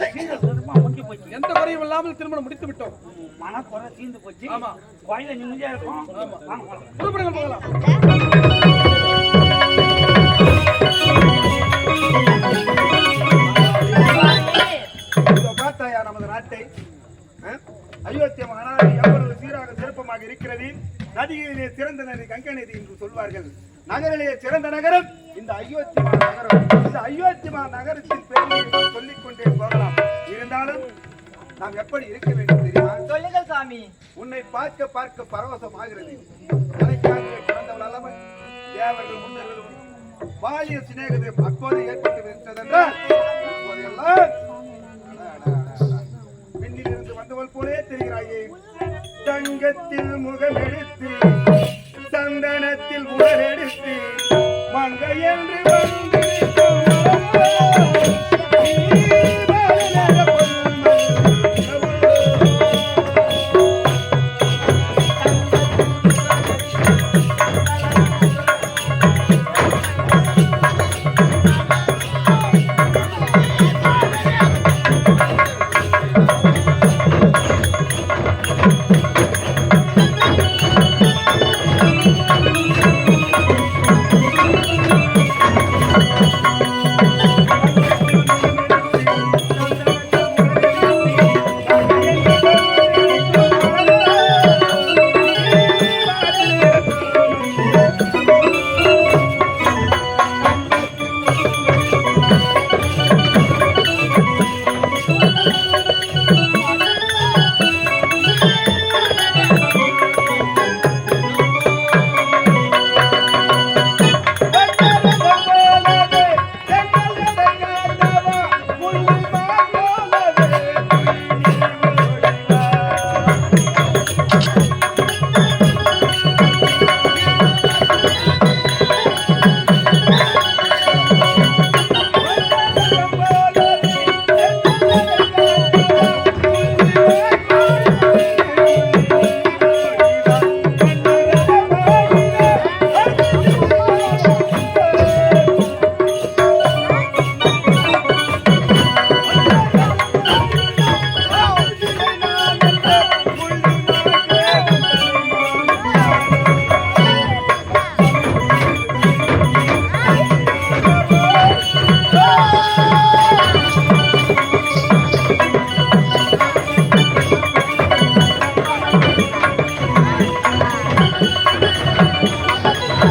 முக்கி போச்சு எந்த குறையும் இல்லாமல் திருமணம் முடித்து விட்டோம். மன குறை தீர்ந்து போச்சு ஆமா. கோயில நிம்மதியா இருக்கும் ஆமா. போகலாம் பார்த்தாயா நமது நாட்டை? அஹ்? அயோத்திய மகாநாடு எவ்வளவு சீராக சிறப்பமாக இருக்கிறது? நதிகளிலே சிறந்த நதி கங்கை நதி என்று சொல்வார்கள். நகரிலே சிறந்த நகரம். இந்த அயோத்திமா நகரம் இந்த அயோத்திமா நகரத்தின் பெருமையை நாம் சொல்லிக் கொண்டே போகலாம். இருந்தாலும் நாம் எப்படி இருக்க வேண்டும் தெரியுமா? சொல்லுங்கள் சாமி. உன்னை பார்க்க பார்க்க பரவசமாகிறது மலைக்காக பிறந்தவள் அல்லவன் தேவர்கள் முன்னர்களும் பாலிய சிநேகத்தை அப்போது ஏற்பட்டு விட்டதென்றால் இப்போதெல்லாம் விண்ணிலிருந்து வந்தவள் போலே தெரிகிறாயே. தங்கத்தில் முகமெடுத்து சந்தனத்தில் உடலெடுத்து மங்க என்று வந்திருக்கும்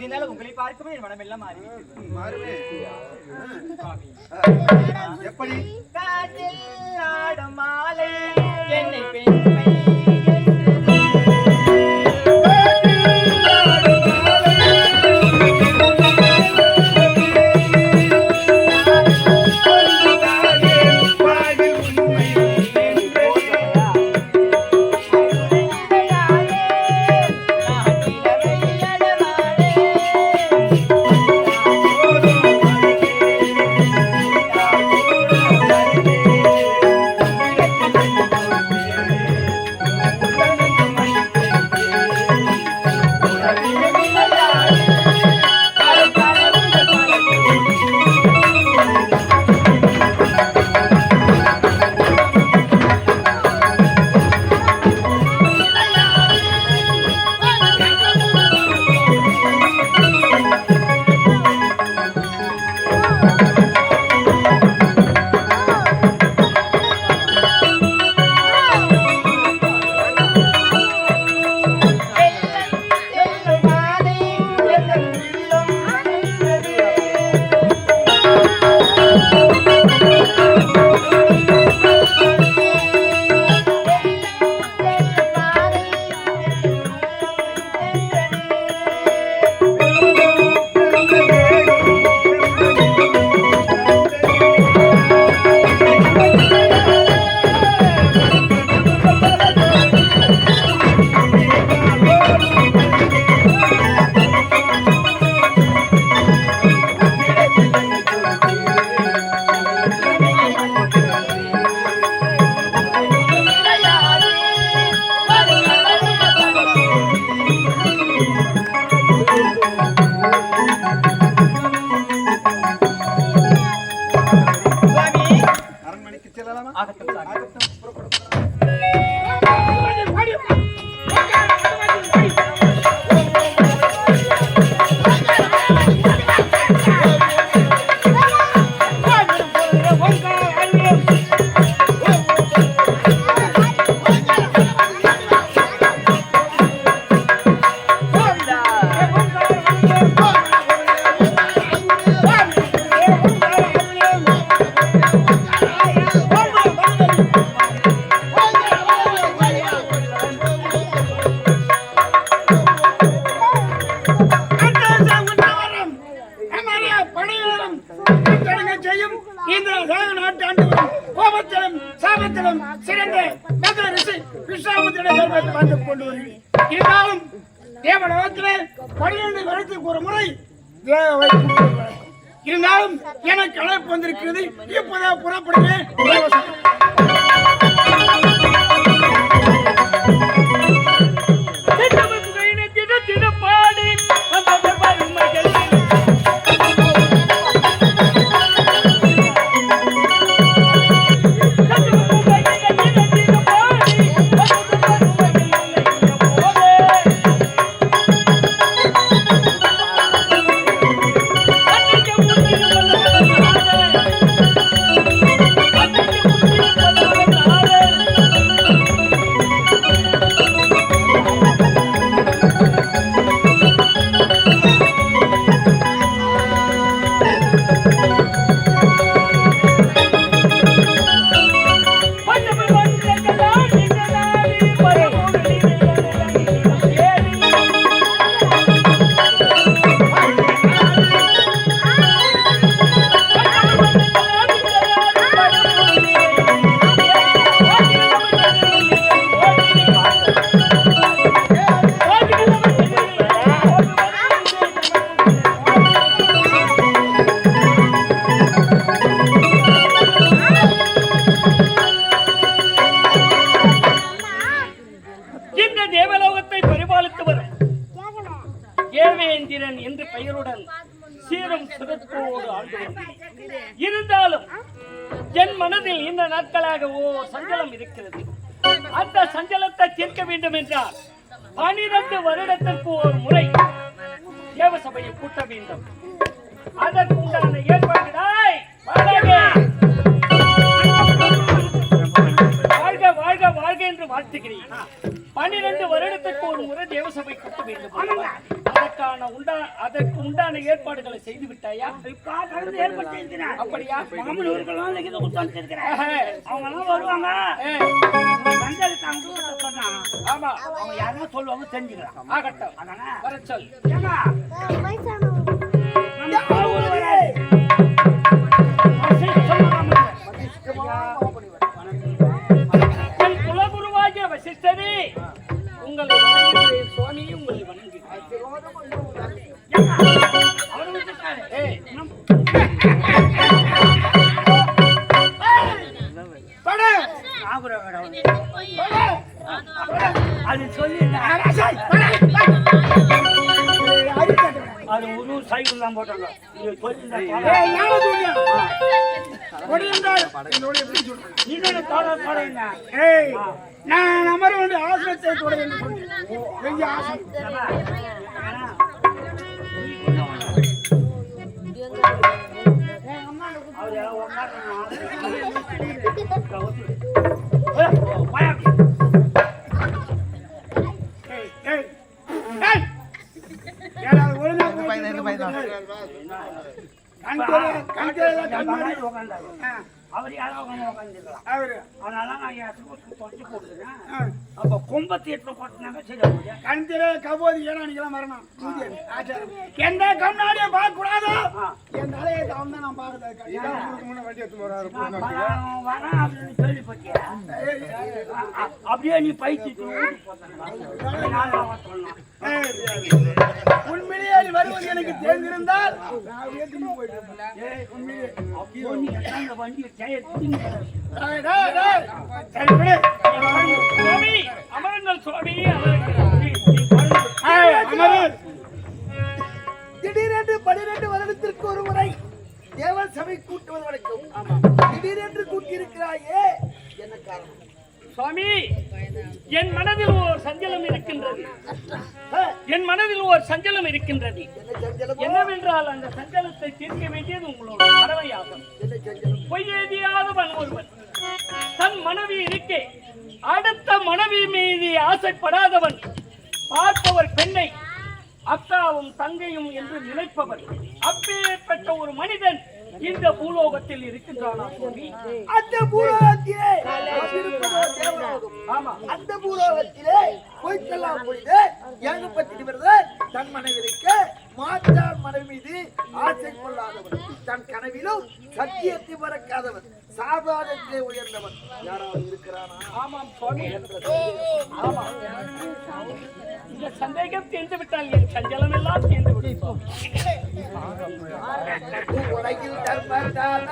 இருந்தாலும் உங்களை பார்க்கும்போது என் மனமெல்லாம் மாறிவிட்டது மாறுமே. எப்படி? காற்றில் ஆடும் மாலை. விஸ்வாமித்திரிடம் கொண்டு வருகிறேன் இருந்தாலும் தேவலோகத்திலே பன்னிரண்டு வருடத்துக்கு ஒரு முறை தேவை இருந்தாலும் எனக்கு அழைப்பு வந்திருக்கிறது. இப்போதான் புறப்படுகிறேன். இந்த தேவலோகத்தை பரிபாலித்தவர் வரும். ஏவேந்திரன் என்று பெயருடன் சீரும் சிறப்போடு ஆண்டு இருந்தாலும் என் மனதில் இந்த நாட்களாக ஓ சஞ்சலம் இருக்கிறது. அந்த சஞ்சலத்தை தீர்க்க வேண்டும் என்றால் பனிரெண்டு வருடத்திற்கு ஒரு முறை தேவசபையை கூட்ட வேண்டும். அதற்கு உண்டான ஏற்பாடுகளை. வாழ்க வாழ்க வாழ்க என்று வாழ்த்துகிறேன். பன்னிரண்டு வருடத்துக்கு ஒரு முறை தேவசபை கட்ட வேண்டும்? அதற்கான உண்டா அதற்கு உண்டான ஏற்பாடுகளை செய்து விட்டாயா? அப்படியா? அனுப்பிச்சிருக்கிறேன். ஆஹா. அவங்க எல்லாம் வருவாங்க ஆமா. அவங்க யாருன்னா சொல்லுவாங்க தெரிஞ்சுக்கலாம். ஆகட்டும். வர சொல். கண் தெரியல, கண் அவர் யாரோ உட்காந்துருக்கலாம் அவரு, அதனால நான் கண் கபோதி ஏன்னா. இந்தியன் ஆச்சாரம். எந்த கண்ணாடியை பார்க்க கூடாதோ என் தலையை தான் நான் பார்க்கறது வரேன் அப்படின்னு? அ- அப்படியே நீ பைத்தி உண்மையிலேயே நீ வருவது எனக்கு தெரிந்திருந்தால் நான் அப்படியே திரும்பி பனிரெண்டு வருடத்திற்கு ஒரு முறை தேவ சபை கூட்டுவது வரைக்கும் திடீரென்று கூட்டியிருக்கிறாயே என்ன காரணம்? சுவாமி என் மனதில் ஓர் சஞ்சலம் இருக்கின்றது. என் மனதில் ஓர் சஞ்சலம் இருக்கின்றது. என்னவென்றால் அந்த சஞ்சலத்தை தீர்க்க வேண்டியது உங்களோட கடமையாகும் பொய்யேதியாதவன் ஒருவன். தன் மனைவி இருக்கே. அடுத்த மனைவி மீது ஆசைப்படாதவன். பார்ப்பவர் பெண்ணை அக்காவும் தங்கையும் என்று நினைப்பவர். அப்பேற்பட்ட ஒரு மனிதன் இந்த பூலோகத்தில் இருக்கின்றானா சுவாமி? அந்த பூலோகத்திலே. ஆமா. அந்த பூலோகத்திலே பொய்க்கெல்லாம் பொழுது ஏகப்பட்டு வருது தன் மனைவிக்கு மாற்றார் மனைவி மீது ஆசை கொள்ளாதவன். தன் கனவிலும் சத்தியத்தை மறக்காதவன். சாதாரணத்திலே உயர்ந்தவன். யாராவது இருக்கிறானா? ஆமாம் சுவாமி. ஆமா இந்த சந்தேகம் தீர்ந்து விட்டால் என் சஞ்சலம் எல்லாம் தீர்ந்து விடும் சுவாமி உலகில் தர்மதான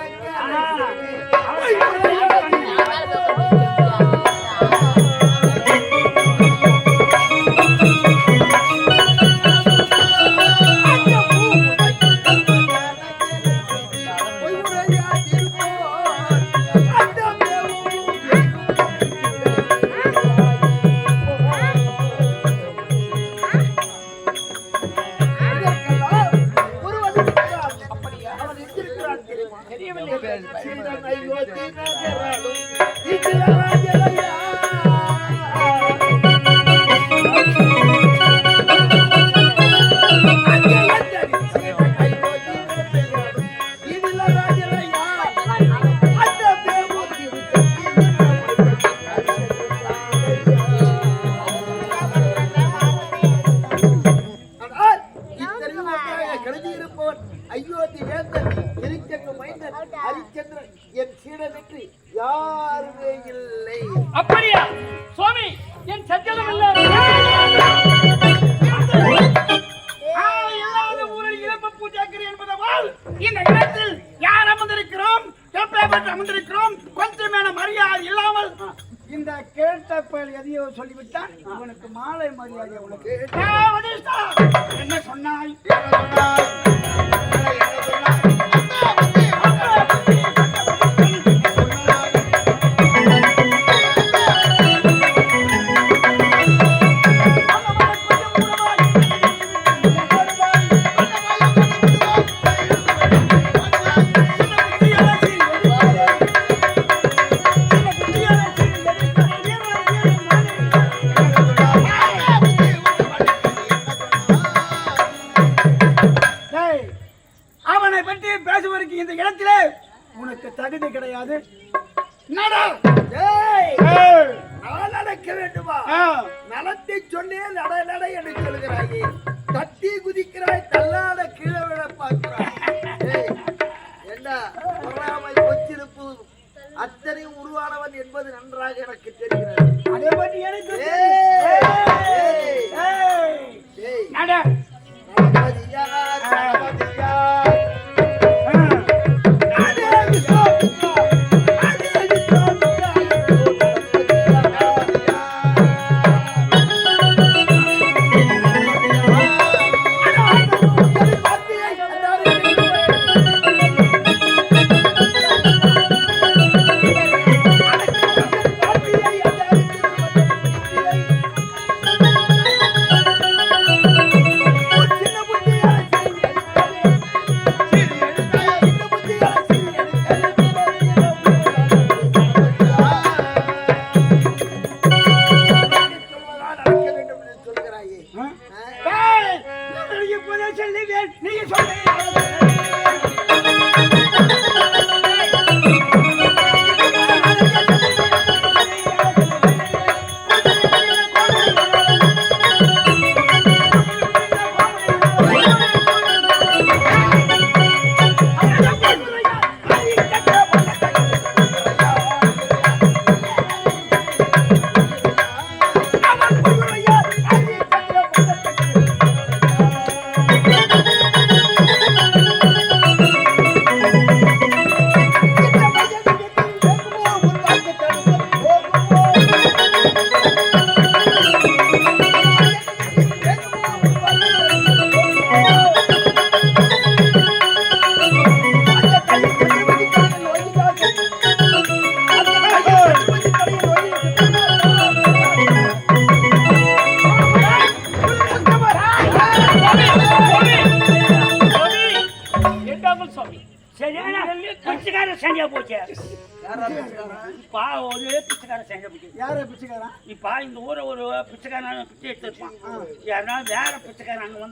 நீங்க சொல்லுங்க.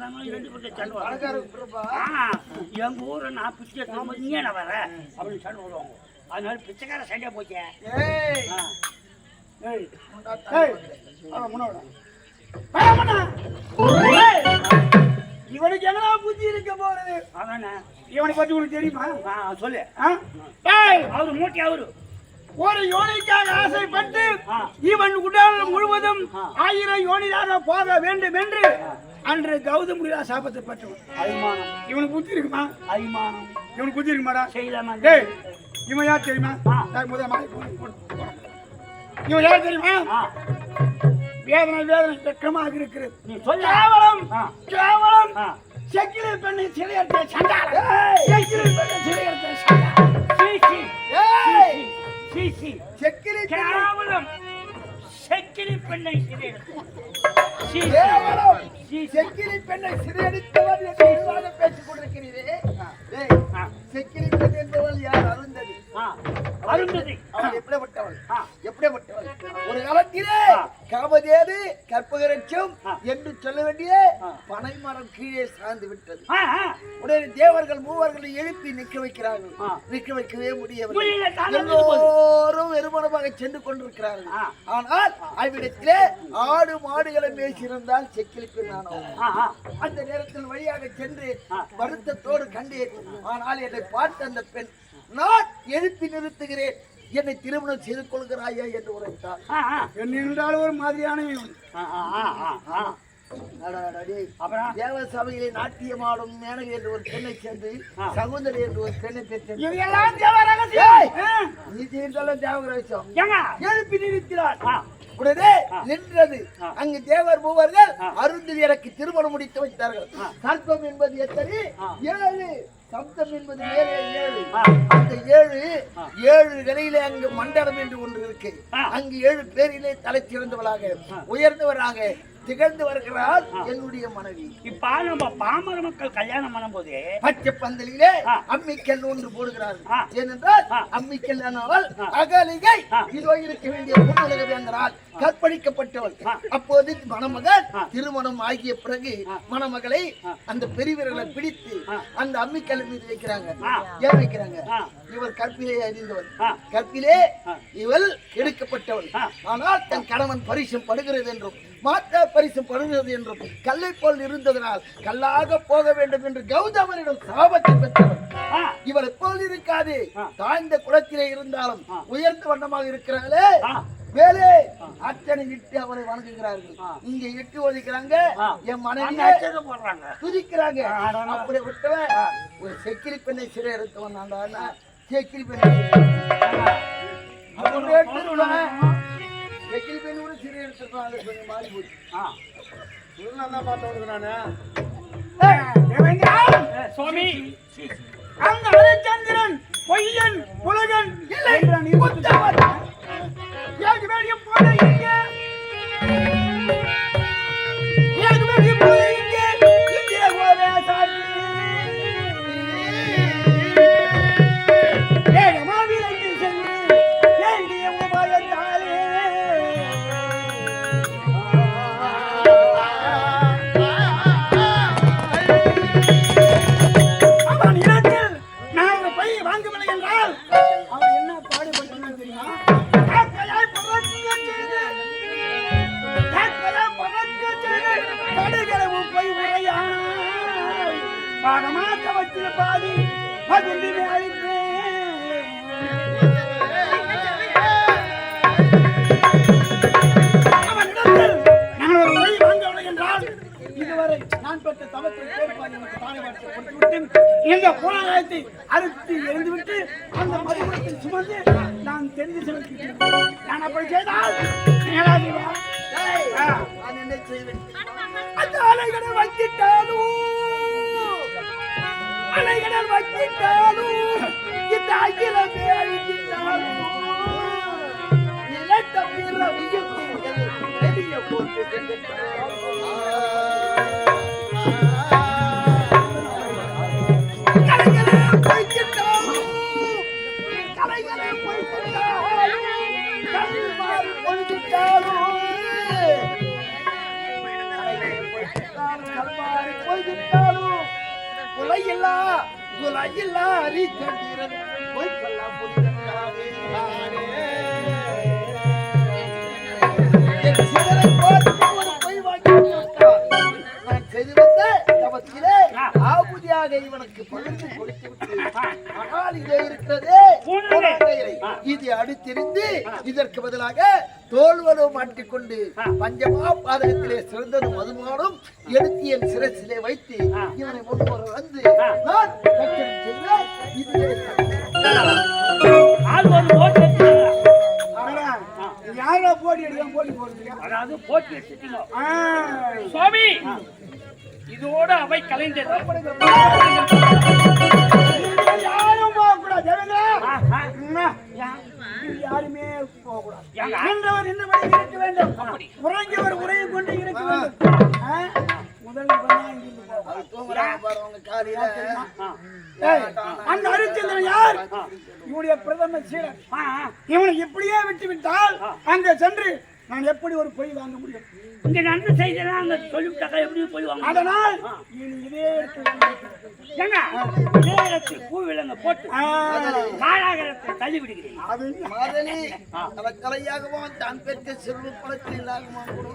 பிச்சைக்காரன் அங்க வந்தாங்கன்னா ரெண்டு பேரும் சண்டை வரும் ஆ, எங்க ஊரை நான் பிச்சை எடுத்து நீ என்ன வர அப்படின்னு சண்டை விடுவாங்க அதனால பிச்சைக்கார சண்டை போச்சே? இவனுக்கு என்னடா புத்தி இருக்க போறது? அதானே? இவனை பத்தி உனக்கு தெரியுமா? சொல்லு. அவரு மூட்டை அவரு. ஒரு யோனிக்காக ஆசைப்பட்டு. இவன் உடல் முழுவதும். ஆயிரம் யோனியாக போக வேண்டும் என்று அன்று கௌதம் முருகா சாபத்தை பெற்றவன். அபிமானம். இவனுக்கு புத்தி இருக்குமா? அபிமானம். இவனுக்கு புத்தி இருக்குமாடா? செய்யலாமா? டேய் இவன் யார் தெரியுமா? போடு. இவன் யார் தெரியுமா? வேதனை வேதனை வெக்கமாக இருக்கிறது. நீ சொல்லு. கேவலம். கேவலம். செக்கிலி பெண்ணை சிலையற்ற சண்டாள செக்கிலி பெண்ணை சிலையற்ற சண்டாள கேவலம். செக்கிலி பெண்ணை சிறையிடுத்து. சீ, சீ. கேவலம். செக்கிலி பெண்ணை சிறையடித்தவன் என்று பேசிக் கொண்டிருக்கிறீரே. செக்கிலி பெண் என்பவள் யார்? அருந்ததி. அருந்ததி. அவள் எப்படிப்பட்டவள். எப்படிப்பட்டவள்? ஒரு காலத்திலே. காமதேது கற்பகரட்சம். என்று சொல்ல வேண்டிய ஆ. பனை மரம் கீழே சார்ந்து விட்டது. உடனே தேவர்கள் மூவர்களை எழுப்பி நிற்க வைக்கிறார்கள். நிற்க வைக்கவே முடியவில்லை. எல்லோரும் வெறுமனமாக சென்று கொண்டிருக்கிறார்கள். ஆனால் அவ்விடத்திலே ஆடு மாடுகளை மேய்ச்சிருந்தால் செக்கிலி பெண்ணானவள் ஆ, ஆ. அந்த நேரத்தில் வழியாக சென்று. வருத்தத்தோடு கண்டேன் ஆனால் என்னை பார்த்த அந்த பெண் நான் எழுப்பி நிறுத்துகிறேன் என்னை திருமணம் செய்து கொள்கிறாயா என்று உரைத்தார் ஆ, ஆ. என்ன என்றாலும் ஒரு மாதிரியான தேவ சபையிலே நாட்டியமாடும் மேனகை என்று ஒரு பெண்ணை சேர்ந்து. சகுந்தரி என்று ஒரு பெண்ணை பெற்று இவையெல்லாம் தேவ ரகசியம் ஆ. நீ செய்தாலும் தேவ ரகசியம் ஏங்க எழுப்பி நிறுத்தினார் ஆ, உடனே. நின்றது. அங்கு தேவர் மூவர்கள் ஆ. அருந்தில் எனக்கு திருமணம் முடித்து வைத்தார்கள். சர்ப்பம் என்பது எத்தனை. ஏழு சப்தம் என்பது மேலே ஏழு. அந்த ஏழு. ஏழு நிலையிலே அங்கு மண்டலம் என்று ஒன்று இருக்கு. அங்கு ஏழு பேரிலே தலை சிறந்தவளாக. உயர்ந்தவராக திகழ்ந்து வருகிறாள் என்னுடைய மனைவி இப்ப நம்ம பாமர மக்கள் கல்யாணம் பண்ணும்போது பச்சை பந்தலிலே. அம்மிக்கல் ஒன்று போடுகிறார்கள் ஆ. ஏனென்றால். அம்மிக்கல் ஆனவள் ஆ. அகலிகை. இதோ இருக்க வேண்டிய பொண்ணுலக வேந்தரால் கற்பழிக்கப்பட்டவள். அப்போது மணமகன். திருமணம் ஆகிய பிறகு. மணமகளை. அந்த பெரியவர்களை பிடித்து. அந்த அம்மிக்கல் மீது வைக்கிறாங்க. ஏன் வைக்கிறாங்க. இவர் கற்பிலே அறிந்தவள் ஆ. கற்பிலே. இவள் எடுக்கப்பட்டவள். ஆனால் தன் கணவன் பரிசும் படுகிறது என்றும் மாத்தா பரிசும் படுகிறது என்றும் கல்லை போல் இருந்ததனால் கல்லாக போக வேண்டும் என்று கௌதமனிடம் சாபத்தை பெற்றவர் இவர் போல் இருக்காது. தாழ்ந்த குளத்திலே இருந்தாலும். உயர்ந்த வண்ணமாக இருக்கிறார்களே ஆ. மேலே அத்தனை இட்டு அவரை வணங்குகிறார்கள். இங்க இட்டு ஒதுக்கிறாங்க. என் மனைவி போடுறாங்க துதிக்கிறாங்க. அப்படி விட்டவன் ஒரு செக்கிலி பெண்ணை சிறை எடுத்தவன் நான்டா செக்கிலி பெண் கூட சிறை எடுத்துருக்கான் அது கொஞ்சம் மாறி போச்சு. ஆ. ஏய், தேவேந்திரா, ஏ, சுவாமி! அந்த ஹரிச்சந்திரன் பொய்யன் உலகன் இல்லை. இருபத்தவன். ஏகு வேடியும் போல இங்கே. ஒரு பொய் வாங்கவில்லை என்றால் இதுவரை நான் பெற்ற தவத்தை கேட்பார் எனக்கு தானே வார்த்தை கொடுத்துவிட்டு இந்த புலகாயத்தை அறுத்து எரிந்துவிட்டு அந்த மறுபுறத்தில் சுமந்து நான் தெரிந்து செலுத்திட்டேன் நான் அப்படி செய்தால் என்ன செய்வேன்? அந்த அலைகளை வச்சிட்டாலும் அலைகளை வச்சிட்டாலும் இந்த அகிலமே அழித்திட்டாலும் போட்டு அடித்திருந்து இதற்கு பதிலாக தோல்வலோ மாட்டிக்கொண்டு பஞ்சமா பாதகத்திலே சிறந்தது மதுமானும் எடுத்து என் சிரசிலே வைத்து இவனை முன் வர வந்து நான் யாரா போட்டி எடுக்க போட்டி போடுறீங்க? அதாவது போட்டி ஆ, சுவாமி இதோட அவை கலைந்தது. இனி இதே இடத்தில் இடத்தில் பூ விலங்க போட்டு ஆ, காலாகரத்தை தள்ளி விடுகிறேன் அது மாதலி கலையாகவும் தான் பெற்ற செல்வ குலத்தில் இல்லாமல் கூட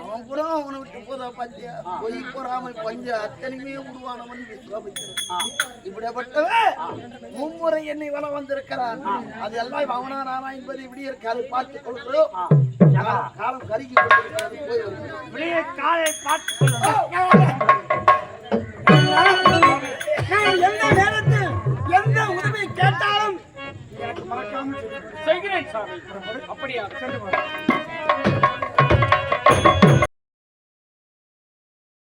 அவன் கூட அவனை விட்டு போதா பஞ்ச. பொய் பொறாமை பஞ்ச அத்தனையுமே உருவானவன் இப்படிப்பட்டவன் மும்முறை என்னை வள வந்திருக்கிறான். அது எல்லாம் அவனா நானா என்பது இப்படி இருக்காது பார்த்து கொள்கிறோம். காலம் கருகி விடிய காலை பார்த்து கொள்கிறோம் எந்த நேரத்தில் எந்த உதவி கேட்டாலும் எனக்கு மறக்காம செய்கிறேன் சாமி. அப்படியா? சென்று